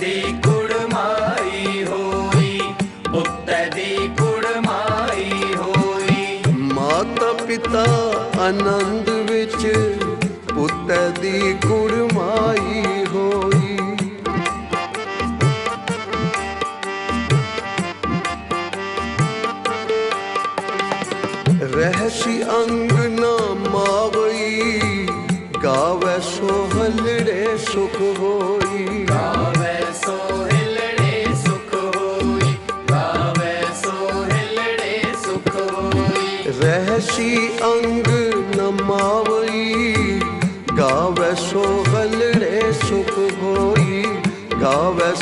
ਦੀ ਕੁੜਮਾਈ ਹੋਈ ਪੁੱਤ ਦੀ ਕੁੜਮਾਈ ਹੋਈ। ਮਾਤਾ ਪਿਤਾ ਆਨੰਦ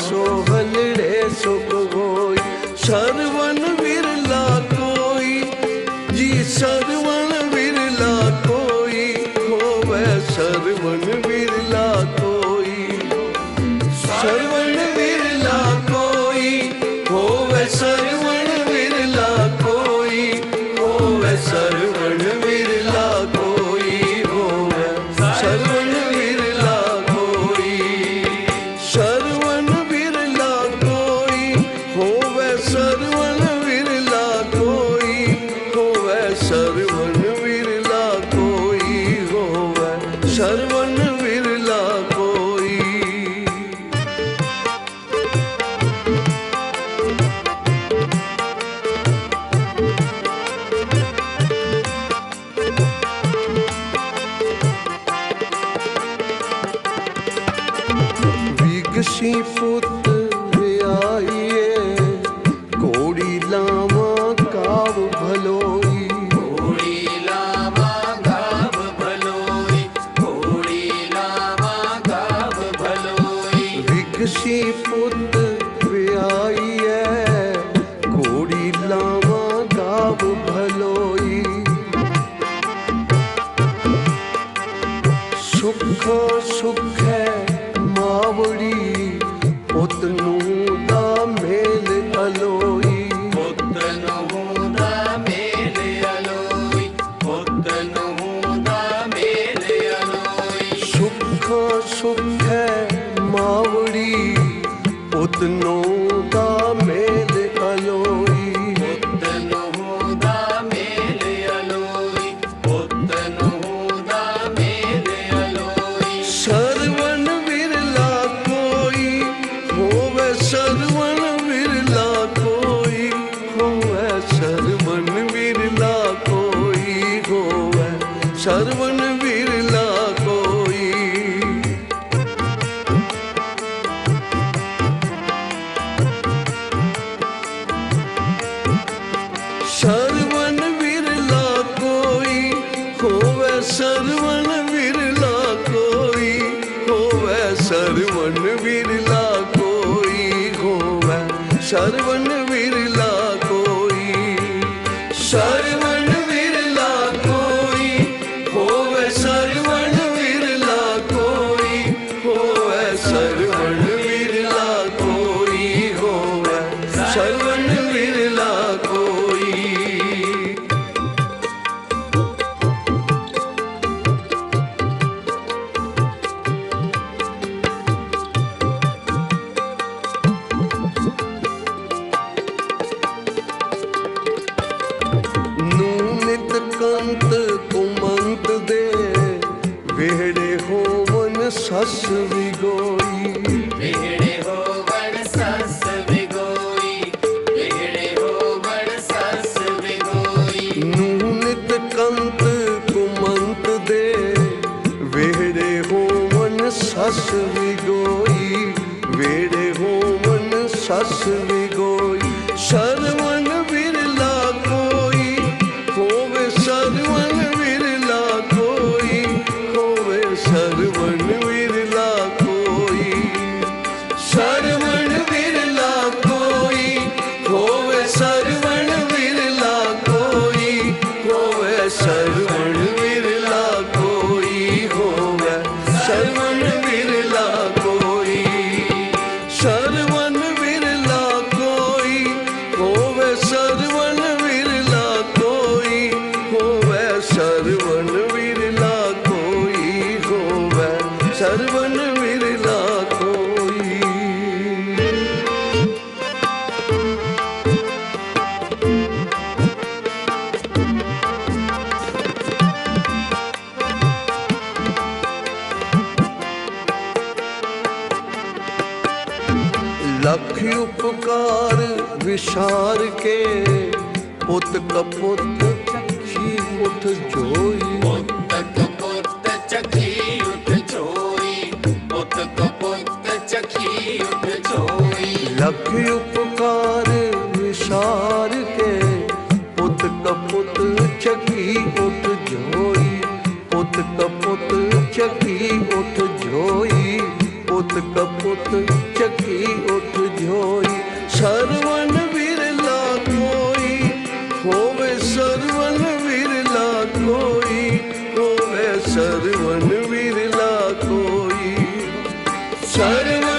सोहलड़े सुख गोई सरवन विरला कोई जी सर्व food. श्रवण बिरला कोई। शरवन बिरला कोई, होवे शरवन बिरला कोई, होवे शरवन बिरला कोई, होवे श्रवण ਸੰਤ ਦੇ ਵਿਹੜੇ ਹੋਵਨ ਸੱਸ ਵਿਗੋਈ। ਵਿਹੜੇ ਹੋਵਨ ਸੱਸ ਵਿਗੋਈ ਵਿਹੜੇ ਹੋਵਨ ਸੱਸ ਵਿਗੋਈ। ਕੰਤ ਕੁਮੰਤ ਦੇ ਵਿਹੜੇ ਹੋਵਨ ਸੱਸ ਵਿਗੋਈ। ਹੋਵਨ ਸੱਸ सरवन मिरला कोई लख उपकार विशार के पुत कपुत पुत जोई। ਮੁਖ ਕਪੁੱਤ ਚਖੀ ਉਠ ਜੋਈ ਲਖ ਉਪਕਾਰ ਵਿਸਾਰ ਕੇ, ਪੁੱਤ ਕਪੁੱਤ ਚਖੀ ਉਠ ਜੋਈ। ਪੁੱਤ ਕਪੁੱਤ ਚਖੀ ਉਠ ਜੋਈ, ਪੁੱਤ ਕਪੁੱਤ ਚਖੀ ਉਠ ਜੋਈ। Guru